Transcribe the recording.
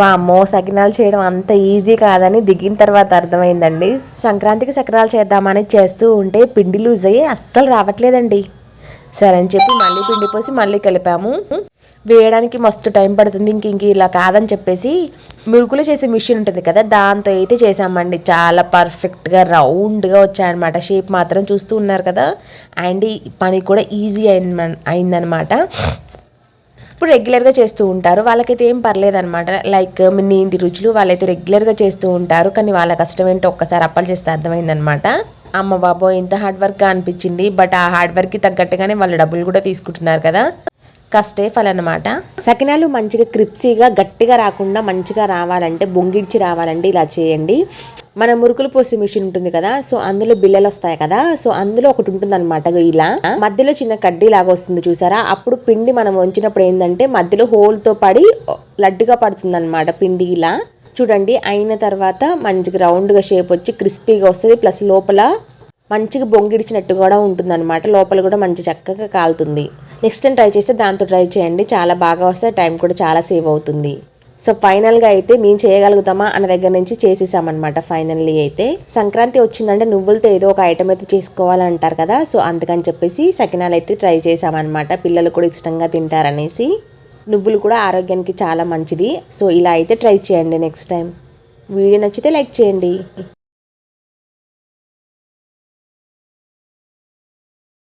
వామ్మో సకినాలు చేయడం అంత ఈజీ కాదని దిగిన తర్వాత అర్థమైందండి. సంక్రాంతికి సకినాలు చేద్దామని చేస్తూ ఉంటే పిండి లూజ్ అయ్యి అస్సలు రావట్లేదండి. సరే అని చెప్పి మళ్ళీ పిండి పోసి మళ్ళీ కలిపాము. వేయడానికి మస్తు టైం పడుతుంది ఇంక ఇంక ఇలా కాదని చెప్పేసి మురుకులు చేసే మిషన్ ఉంటుంది కదా దాంతో అయితే చేసామండి చాలా పర్ఫెక్ట్గా రౌండ్గా వచ్చాయన్నమాట. షేప్ మాత్రం చూస్తూ ఉన్నారు కదా. అండ్ పని కూడా ఈజీ అయింది అయిందనమాట ఇప్పుడు రెగ్యులర్గా చేస్తూ ఉంటారు. వాళ్ళకైతే ఏం పర్లేదు అనమాట లైక్ మీ ఇంటి రుచులు వాళ్ళైతే రెగ్యులర్గా చేస్తూ ఉంటారు. కానీ వాళ్ళ కష్టం ఏంటో ఒక్కసారి అప్పలు చేస్తే అర్థమైందనమాట అమ్మ బాబో ఇంత హార్డ్ వర్క్గా అనిపించింది. బట్ ఆ హార్డ్ వర్క్కి తగ్గట్టుగానే వాళ్ళు డబ్బులు కూడా తీసుకుంటున్నారు కదా. కష్టే ఫలనమాట సకినాలు మంచిగా క్రిప్సీగా గట్టిగా రాకుండా మంచిగా రావాలంటే బొంగిడ్చి రావాలంటే ఇలా చేయండి. మన మురుకులు పోసే మిషన్ ఉంటుంది కదా సో అందులో బిల్లలు వస్తాయి కదా సో అందులో ఒకటి ఉంటుంది అనమాట ఇలా. మధ్యలో చిన్న కడ్డీ లాగా వస్తుంది చూసారా? అప్పుడు పిండి మనం వంచినప్పుడు ఏంటంటే మధ్యలో హోల్తో పడి లడ్డుగా పడుతుంది అనమాట పిండి ఇలా. చూడండి అయిన తర్వాత మంచిగా రౌండ్గా షేప్ వచ్చి క్రిస్పీగా వస్తుంది ప్లస్ లోపల మంచిగా బొంగిడిచినట్టు కూడా ఉంటుందన్నమాట. లోపల కూడా మంచి చక్కగా కాలుతుంది. నెక్స్ట్ టైం ట్రై చేస్తే దాంతో ట్రై చేయండి. చాలా బాగా వస్తే టైం కూడా చాలా సేవ్ అవుతుంది. సో ఫైనల్గా అయితే మేము చేయగలుగుతామా అన్న దగ్గర నుంచి చేసేసామన్నమాట ఫైనల్లీ అయితే. సంక్రాంతి వచ్చిందంటే నువ్వులతో ఏదో ఒక ఐటమ్ అయితే చేసుకోవాలంటారు కదా సో అందుకని చెప్పేసి సకినాలు అయితే ట్రై చేసామన్నమాట. పిల్లలు కూడా ఇష్టంగా తింటారనేసి. నువ్వులు కూడా ఆరోగ్యానికి చాలా మంచిది. సో ఇలా అయితే ట్రై చేయండి నెక్స్ట్ టైం. వీడియో నచ్చితే లైక్ చేయండి.